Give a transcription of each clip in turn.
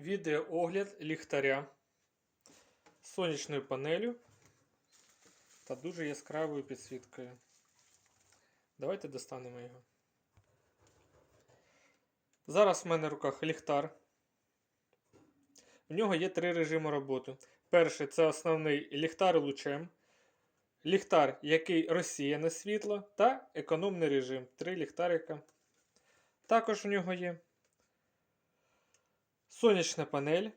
Відеоогляд ліхтаря сонячною панелю та дуже яскравою підсвіткою. Давайте достанемо його. Зараз в мене в руках ліхтар. В нього є три режими роботи. Перший це основний ліхтар лучем. Ліхтар, який розсіяне світло, та економний режим. Три ліхтарика. Також в нього є сонячна панель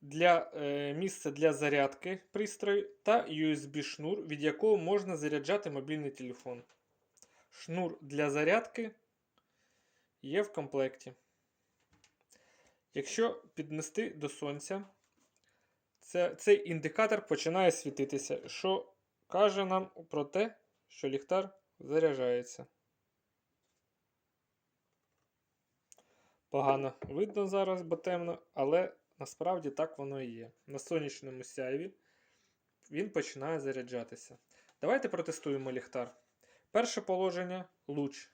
для е, місця для зарядки пристрою та USB-шнур, від якого можна заряджати мобільний телефон. Шнур для зарядки є в комплекті. Якщо піднести до сонця, це, цей індикатор починає світитися, що каже нам про те, що ліхтар заряджається. Погано видно зараз, бо темно, але насправді так воно і є. На сонячному сяйві він починає заряджатися. Давайте протестуємо ліхтар. Перше положення луч.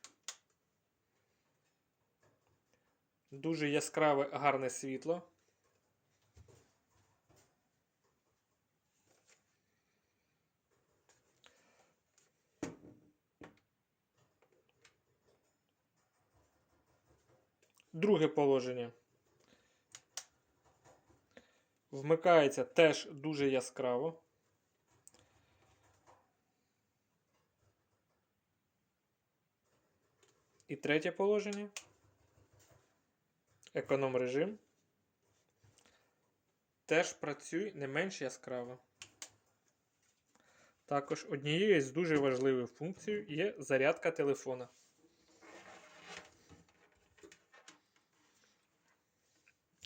Дуже яскраве гарне світло. Друге положення. Вмикається теж дуже яскраво. І третє положення. Економ режим. Теж працює не менш яскраво. Також однією з дуже важливих функцій є зарядка телефона.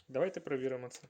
Давайте перевіримо це.